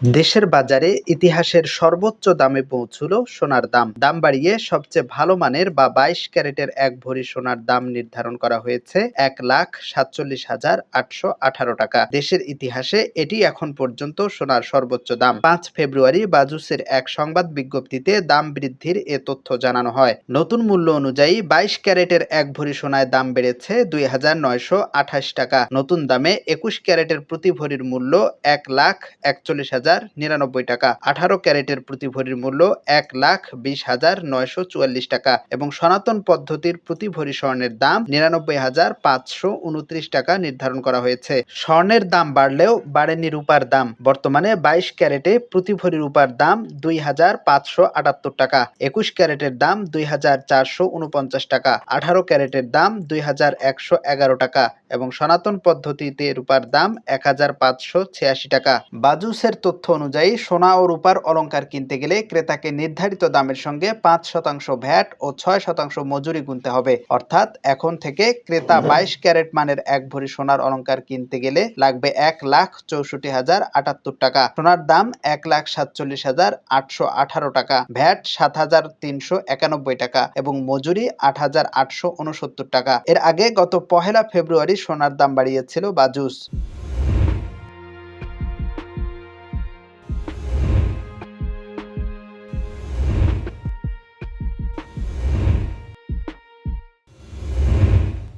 দেশের বাজারে ইতিহাসের সর্বোচ্চ দামে পৌঁছল সোনার দাম। দাম বাড়িয়ে সবচেয়ে ভালো মানের বা বাইশ ক্যারেটের এক ভরি সোনার দাম নির্ধারণ করা হয়েছে এক লাখ সাতচল্লিশ হাজার আটশো আঠারো টাকা। দেশের ইতিহাসে এটি এখন পর্যন্ত সোনার সর্বোচ্চ দাম। পাঁচ ফেব্রুয়ারি বাজুসের এক সংবাদ বিজ্ঞপ্তিতে দাম বৃদ্ধির এ তথ্য জানানো হয়। নতুন মূল্য অনুযায়ী বাইশ ক্যারেটের এক ভরি সোনায় দাম বেড়েছে দুই হাজার নয়শো আঠাশ টাকা। নতুন দামে একুশ ক্যারেটের প্রতি ভরির মূল্য এক লাখ একচল্লিশ হাজার নিরানব্বই টাকা। আঠারো ক্যারেটের প্রতি ভরির মূল্য এক লাখ বিশ হাজার নয়শো চুয়াল্লিশ টাকা এবং সনাতন পদ্ধতির প্রতি ভরি স্বর্ণের দাম নিরানব্বই হাজার পাঁচশো উনত্রিশ টাকা নির্ধারণ করা হয়েছে। স্বর্ণের দাম বাড়লেও বাড়েনি রূপার দাম। বর্তমানে বাইশ ক্যারেটে প্রতি ভরি রূপার দাম দুই হাজার পাঁচশো আটাত্তর টাকা, একুশ ক্যারেটের দাম দুই হাজার চারশো উনপঞ্চাশ টাকা, আঠারো ক্যারেটের দাম দুই হাজার একশো এগারো টাকা। এবং সনাতন পদ্ধতিতে রূপার দাম এক হাজার পাঁচশো ছিয়াশি টাকা। বাজুসের তথ্য অনুযায়ী সোনা ও রূপার অলংকার কিনতে গেলে ক্রেতাকে নির্ধারিত দামের সঙ্গে পাঁচ শতাংশ ভ্যাট ও ছয় শতাংশ মজুরি গুনতে হবে। অর্থাৎ এখন থেকে ক্রেতা বাইশ ক্যারেট মানের এক ভরি সোনার অলংকার কিনতে গেলে লাগবে এক লাখ চৌষট্টি হাজার আটাত্তর টাকা। সোনার দাম এক লাখ সাতচল্লিশ হাজার আটশো আঠারো টাকা। ভ্যাট সাত হাজার তিনশো একানব্বই টাকা এবং মজুরি আট হাজার আটশো উনসত্তর টাকা। এর আগে গত পহেলা ফেব্রুয়ারি সোনার দাম বাড়িয়েছিল বাজুস